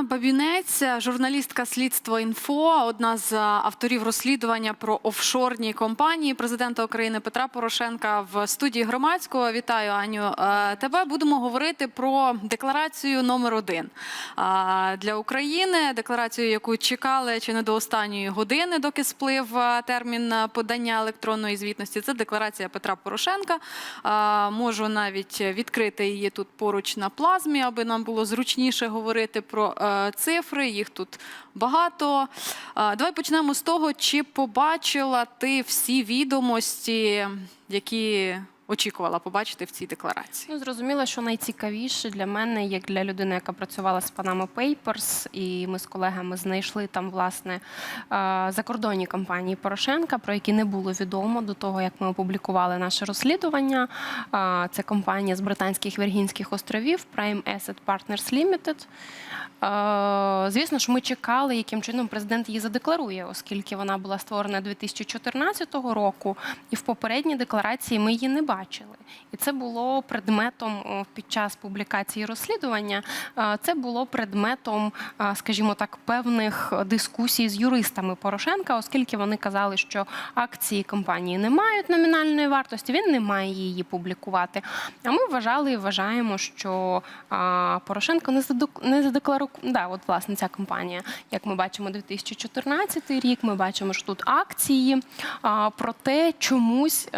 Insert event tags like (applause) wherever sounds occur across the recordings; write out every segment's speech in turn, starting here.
Анна Бабінець, журналістка слідство інфо, одна з авторів розслідування про офшорні компанії президента України Петра Порошенка в студії громадського. Вітаю, Аню. Е, Тебе будемо говорити про декларацію номер один е, для України. Декларацію, яку чекали чи не до останньої години, доки сплив е, термін подання електронної звітності. Це декларація Петра Порошенка. Е, Можу навіть відкрити її тут поруч на плазмі, аби нам було зручніше говорити про е, цифри. Їх тут багато. Давай почнемо з того, чи побачила ти всі відомості, які очікувала побачити в цій декларації. Ну, зрозуміло, що найцікавіше для мене, як для людини, яка працювала з Panama Papers, і ми з колегами знайшли там власне е, закордонні компанії Порошенка, про які не було відомо до того, як ми опублікували наше розслідування. Е, Це компанія з британських Віргінських островів Prime Asset Partners Limited. Е, Звісно ж, ми чекали, яким чином президент її задекларує, оскільки вона була створена 2014 року, і в попередній декларації ми її не бачили. І це було предметом під час публікації розслідування. Це було предметом, скажімо так, певних дискусій з юристами Порошенка, оскільки вони казали, що акції компанії не мають номінальної вартості, він не має її публікувати. А ми вважали і вважаємо, що Порошенко не не задекларував. Да, от власне ця компанія, як ми бачимо, 2014 рік. Ми бачимо, що тут акції. Проте чомусь.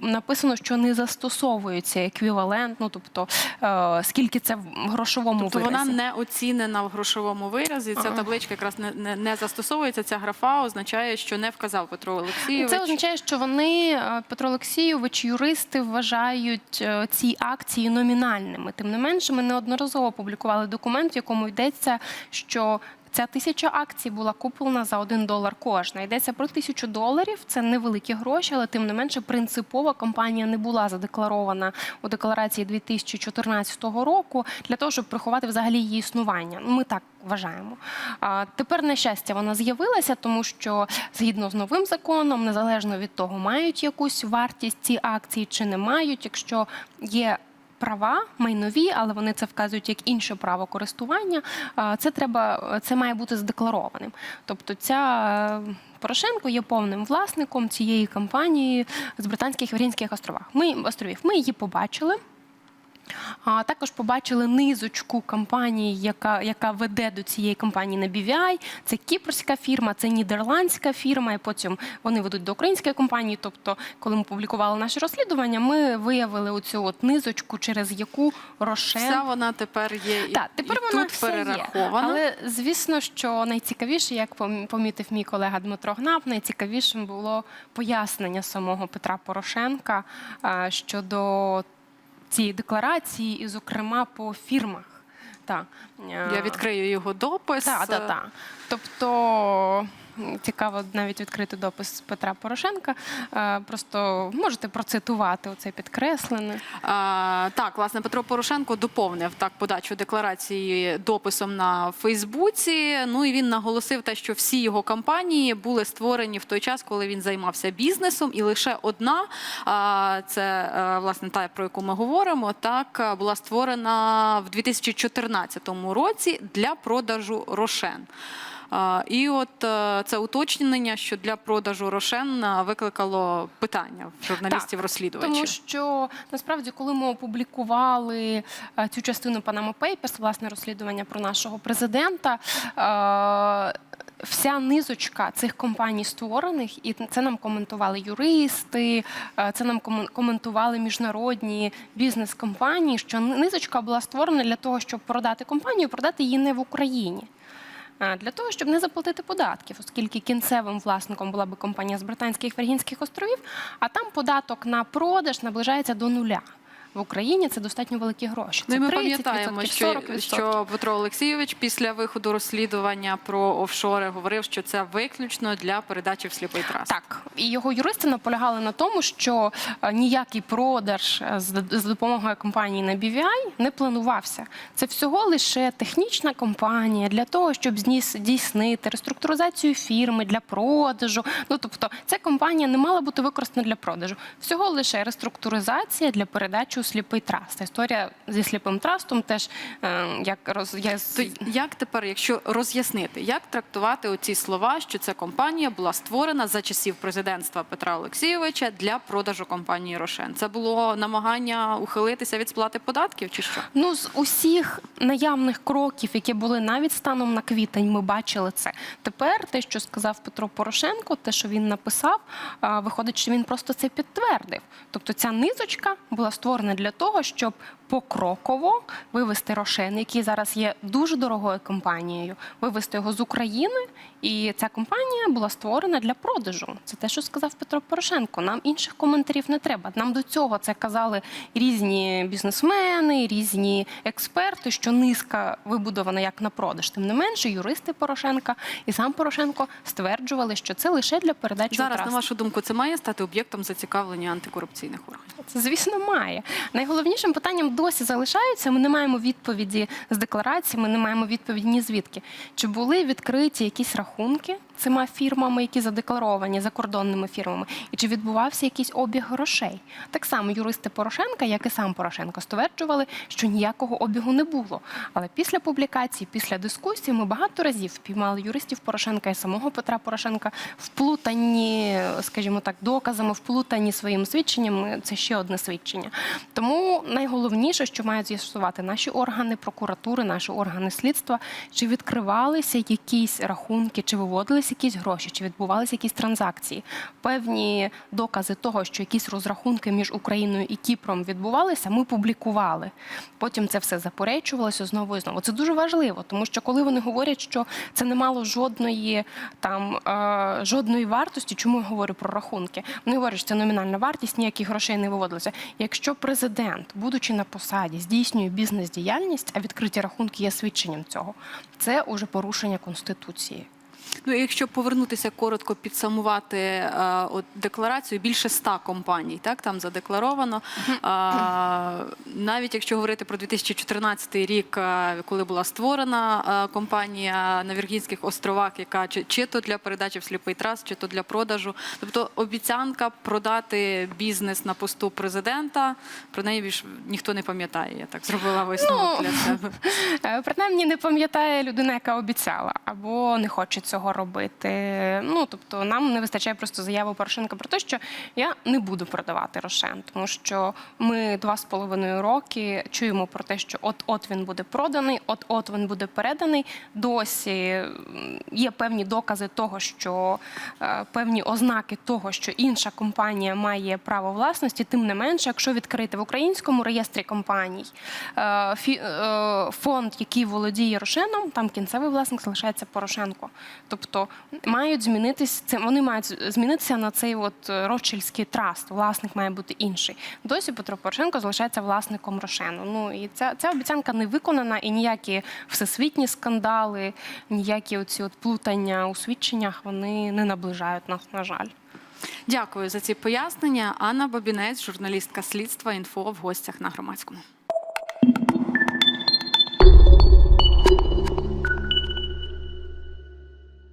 Написано, що не застосовується еквівалент, ну тобто е, скільки це в грошовому Тобто виразі. вона не оцінена в грошовому виразі. Ця Ага. табличка якраз не, не, не застосовується. Ця графа означає, що не вказав Петро Олексійович. Це означає, що вони, е, Петро Олексійович, юристи вважають е, ці акції номінальними. Тим не менше, ми неодноразово публікували документ, в якому йдеться, що Ця тисяча акцій була куплена за один долар кожна. Йдеться про тисячу доларів. Це невеликі гроші, але тим не менше принципова компанія не була задекларована у декларації 2014 року для того, щоб приховати взагалі її існування. Ну, Ми так вважаємо. А тепер, на щастя, вона з'явилася, тому що згідно з новим законом, незалежно від того, мають якусь вартість ці акції чи не мають, якщо є. Права майнові, але вони це вказують як інше право користування. Це треба, це має бути здекларованим. Тобто, ця е, Порошенко є повним власником цієї компанії з британських Віргінських островах. Ми островів. Ми її побачили. А також побачили низочку компаній, яка, яка веде до цієї компанії на BVI. Це кіпрська фірма, це нідерландська фірма, і потім вони ведуть до української компанії. Тобто, коли ми публікували наше розслідування, ми виявили оцю от низочку, через яку Рошен Вся вона тепер є і, так, тепер і вона тут все є. Але звісно, що найцікавіше, як помітив мій колега Дмитро Гнап, найцікавішим було пояснення самого Петра Порошенка щодо цієї декларації, і, зокрема, по фірмах. Так. Я відкрию його допис. Так, так, так. Тобто. Цікаво навіть відкрити допис Петра Порошенка. Е, Просто можете процитувати оце підкреслене. А, так, власне, Петро Порошенко доповнив так подачу декларації дописом на Фейсбуці. Ну і він наголосив те, що всі його кампанії були створені в той час, коли він займався бізнесом, і лише одна це е, власне та про яку ми говоримо, так була створена в 2014 році для продажу рошен. І от е, це уточнення, що для продажу рошен е, викликало питання в журналістів-розслідувачів. Тому що насправді, коли ми опублікували е, цю частину Panama Papers, власне розслідування про нашого президента. Вся низочка цих компаній створених, і це нам коментували юристи, це нам комен- коментували міжнародні бізнес-компанії, що низочка була створена для того, щоб продати компанію, продати її не в Україні. Для того, щоб не заплатити податків, оскільки кінцевим власником була би компанія з британських Віргінських островів, а там податок на продаж наближається до нуля. В Україні це достатньо великі гроші. Ну, Це і ми 30%, пам'ятаємо, що, 40%. що Петро Олексійович після виходу розслідування про офшори говорив, що це виключно для передачі в сліпий трас. Так, і його юристи наполягали на тому, що е, ніякий продаж е, з допомогою компанії на BVI не планувався. Це всього лише технічна компанія для того, щоб зніс- здійснити реструктуризацію фірми для продажу. Ну тобто, ця компанія не мала бути використана для продажу. Всього лише реструктуризація для передачі сліпий траст. Історія зі сліпим трастом теж е, як роз я То як тепер, якщо роз'яснити, як трактувати оці слова, що ця компанія була створена за часів президентства Петра Олексійовича для продажу компанії Рошен? Це було намагання ухилитися від сплати податків, чи що? Ну, з усіх наявних кроків, які були навіть станом на квітень, ми бачили це. Тепер те, що сказав Петро Порошенко, те, що він написав, виходить, що він просто це підтвердив. Тобто ця низочка була створена для того, щоб покроково вивести Рошен, який зараз є дуже дорогою компанією, вивести його з України. І ця компанія була створена для продажу. Це те, що сказав Петро Порошенко. Нам інших коментарів не треба. Нам до цього це казали різні бізнесмени, різні експерти, що низка вибудована як на продаж. Тим не менше, юристи Порошенка і сам Порошенко стверджували, що це лише для передачі Зараз, на вашу думку, це має стати об'єктом зацікавлення антикорупційних органів? Це, звісно, має. Найголовнішим питанням досі залишаються. Ми не маємо відповіді з декларації, ми не маємо відповіді ні звідки. Чи були відкриті якісь рахунки цими фірмами, які задекларовані закордонними фірмами, і чи відбувався якийсь обіг грошей? Так само юристи Порошенка, як і сам Порошенко, стверджували, що ніякого обігу не було. Але після публікації, після дискусії, ми багато разів впіймали юристів Порошенка і самого Петра Порошенка вплутані, скажімо так, доказами, вплутані своїм свідченням. Це ще одне свідчення. Тому найголовніше, що мають з'ясувати наші органи прокуратури, наші органи слідства, чи відкривалися якісь рахунки, чи виводилися якісь гроші, чи відбувалися якісь транзакції. Певні докази того, що якісь розрахунки між Україною і Кіпром відбувалися, ми публікували. Потім це все заперечувалося знову і знову. Це дуже важливо, тому що коли вони говорять, що це не мало жодної там е, жодної вартості, чому я говорю про рахунки? Вони говорять, що це номінальна вартість, ніяких грошей не виводилося. Якщо президент, будучи на посаді, здійснює бізнес-діяльність, а відкриті рахунки є свідченням цього, це уже порушення конституції. Ну, і якщо повернутися коротко підсумувати е, от декларацію, більше ста компаній, так там задекларовано. А, навіть якщо говорити про 2014 рік, е, коли була створена е, компанія на Віргінських островах, яка чи, чи то для передачі в сліпий трас, чи то для продажу. Тобто обіцянка продати бізнес на посту президента, про неї більш ніхто не пам'ятає. Я так зробила висновок Ну, для себе. (laughs) Принаймні не пам'ятає людина, яка обіцяла, або не хоче цього робити. Ну тобто, нам не вистачає просто заяви Порошенка про те, що я не буду продавати Рошен, тому що ми два з половиною роки чуємо про те, що от-от він буде проданий, от-от він буде переданий. Досі є певні докази того, що е, певні ознаки того, що інша компанія має право власності, тим не менше, якщо відкрити в українському реєстрі компаній е, е, фонд, який володіє Рошеном, там кінцевий власник залишається Порошенко. Тобто мають змінитись це. Вони мають змінитися на цей от е, Ротшильдський траст. Власник має бути інший. Досі Петро Порошенко залишається власником Рошену. Ну і ця, ця обіцянка не виконана, і ніякі всесвітні скандали, ніякі оці от плутання у свідченнях вони не наближають нас, на жаль. Дякую за ці пояснення. Анна Бабінець, журналістка слідства інфо в гостях на громадському.